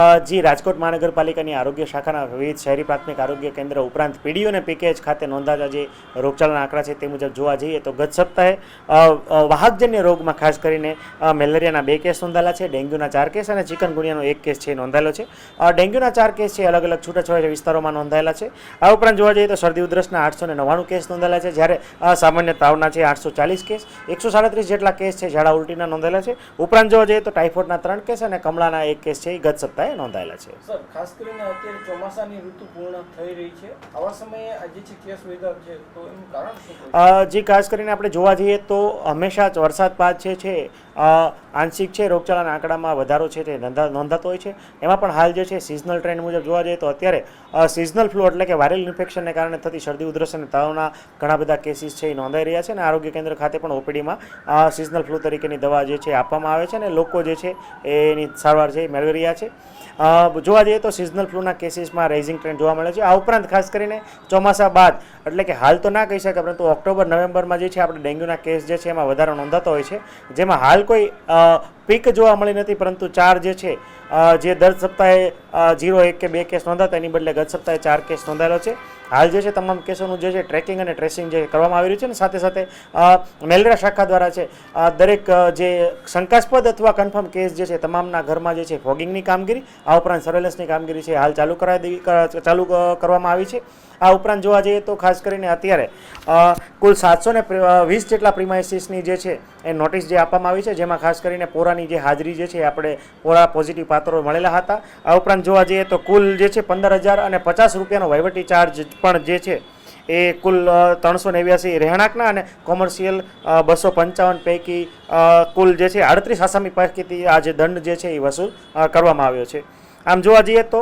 જી, રાજકોટ મહાનગરપાલિકાની આરોગ્ય શાખાના વિવિધ શહેરી પ્રાથમિક આરોગ્ય કેન્દ્ર ઉપરાંત પીડીઓ અને પેકેજ ખાતે નોંધાતા જે રોગચાળાના આંકડા છે તે મુજબ જોવા જઈએ તો ગત સપ્તાહે વાહકજન્ય રોગમાં ખાસ કરીને મેલેરિયાના બે કેસ નોંધાયેલા છે, ડેન્ગ્યુના ચાર કેસ અને ચિકનગુનિયાનો એક કેસ છે નોંધાયેલો છે. ડેન્ગ્યુના ચાર કેસ છે અલગ અલગ છૂટાછવાયા વિસ્તારોમાં નોંધાયેલા છે. આ ઉપરાંત જોવા જઈએ તો શરદી ઉધરસના આઠસો ને નવ્વાણું કેસ નોંધાયેલા છે, જ્યારે સામાન્ય તાવના છે આઠસો ચાલીસ કેસ, એકસો સાડત્રીસ જેટલા કેસ છે, ઝાડા ઉલટીના નોંધાયેલા છે. ઉપરાંત જોવા જઈએ તો ટાઇફોઇડના ત્રણ કેસ અને કમળાના એક કેસ છે એ ગત સપ્તાહે. નોંધાયેલા છે સર ખાસ કરીને અત્યારે ચોમાસાની ઋતુ પૂર્ણ થઈ રહી છે આવા સમયે આજે જે છે કેસ વેધર છે તો એનું કારણ શું? જે ખાસ કરીને આપણે જોવા જઈએ તો હંમેશા વરસાદ બાદ છે આંશિક છે, રોગચાળાના આંકડામાં વધારો છે તે નોંધાતો હોય છે. એમાં પણ હાલ જે છે સિઝનલ ટ્રેન્ડ મુજબ જોવા જઈએ તો અત્યારે સિઝનલ ફ્લૂ એટલે કે વાયરલ ઇન્ફેક્શનને કારણે થતી શરદી, ઉધરસ અને તાવના ઘણા બધા કેસીસ છે એ નોંધાઈ રહ્યા છે અને આરોગ્ય કેન્દ્ર ખાતે પણ ઓપીડીમાં સિઝનલ ફ્લૂ તરીકેની દવા જે છે આપવામાં આવે છે અને લોકો જે છે એની સારવાર છે એ મેળવી રહ્યા છે. જોવા જઈએ તો સિઝનલ ફ્લૂના કેસીસમાં રાઇઝિંગ ટ્રેન્ડ જોવા મળે છે. આ ઉપરાંત ખાસ કરીને ચોમાસા બાદ, એટલે કે હાલ તો ના કહી શકાય, પરંતુ ઓક્ટોબર, નવેમ્બરમાં જે છે, આપણે ડેન્ગ્યુના કેસ જે છે એમાં વધારો નોંધાતો હોય છે. જેમાં હાલ કોઈ પીક જોવા મળી નથી પરંતુ ચાર જે છે જે દર સપ્તાહે જીરો એક કે બે કેસ નોંધાતા એની બદલે ગત સપ્તાહે ચાર કેસ નોંધાયેલો છે. હાલ જે છે તમામ કેસોનું જે છે ટ્રેકિંગ અને ટ્રેસિંગ જે કરવામાં આવી રહ્યું છે ને સાથે સાથે અ, મેલેરિયા શાખા દ્વારા છે દરેક જે શંકાસ્પદ અથવા કન્ફર્મ કેસ જે છે તમામના ઘરમાં જે છે ફોગિંગની કામગીરી આ ઉપરાંત સર્વેલન્સની કામગીરી છે હાલ ચાલુ કરાવી દેવી ચાલુ કરવામાં આવી છે. આ ઉપરાંત જોવા જઈએ તો ખાસ કરીને અત્યારે કુલ સાતસો વીસ જેટલા પ્રિમાઇસીસની જે છે એ નોટિસ જે આપવામાં આવી છે જેમાં ખાસ કરીને પોરાની જે હાજરી જે છે આપણે પોરા પોઝિટિવ પાત્રો મળેલા હતા. આ ઉપરાંત જોવા જઈએ તો કુલ જે છે પંદર હજાર અને પચાસ રૂપિયાનો વહીવટી ચાર્જ પણ જે છે એ કુલ ત્રણસો નેવ્યાસી રહેણાંકના અને કોમર્શિયલ બસો પંચાવન પૈકી કુલ જે છે આડત્રીસ આસામી પૈકીથી આ જે દંડ જે છે એ વસૂલ કરવામાં આવ્યો છે. આમ જોવા જઈએ તો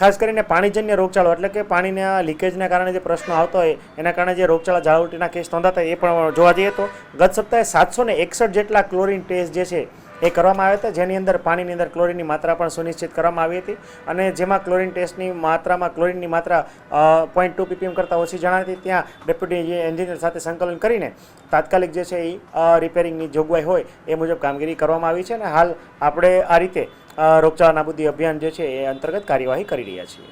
ખાસ કરીને પાણીજન્ય રોગચાળો, એટલે કે પાણીના લીકેજના કારણે જે પ્રશ્નો આવતો હોય, એના કારણે જે રોગચાળા ઝાળવટીના કેસ નોંધાતા એ પણ જોવા જઈએ તો ગત સપ્તાહે સાતસો એકસઠ જેટલા ક્લોરિન ટેસ્ટ જે છે એ કરવામાં આવ્યા હતા. જેની અંદર પાણીની અંદર ક્લોરિનની માત્રા પણ સુનિશ્ચિત કરવામાં આવી હતી અને જેમાં ક્લોરીન ટેસ્ટની માત્રામાં ક્લોરીનની માત્રા પોઈન્ટ ટુ પીપીએમ કરતાં ઓછી જણાતી ત્યાં ડેપ્યુટી એન્જિનિયર સાથે સંકલન કરીને તાત્કાલિક જે છે એ રિપેરિંગની જોગવાઈ હોય એ મુજબ કામગીરી કરવામાં આવી છે અને હાલ આપણે આ રીતે રોગચાળા નાબૂદી અભિયાન જે છે એ અંતર્ગત કાર્યવાહી કરી રહ્યા છીએ.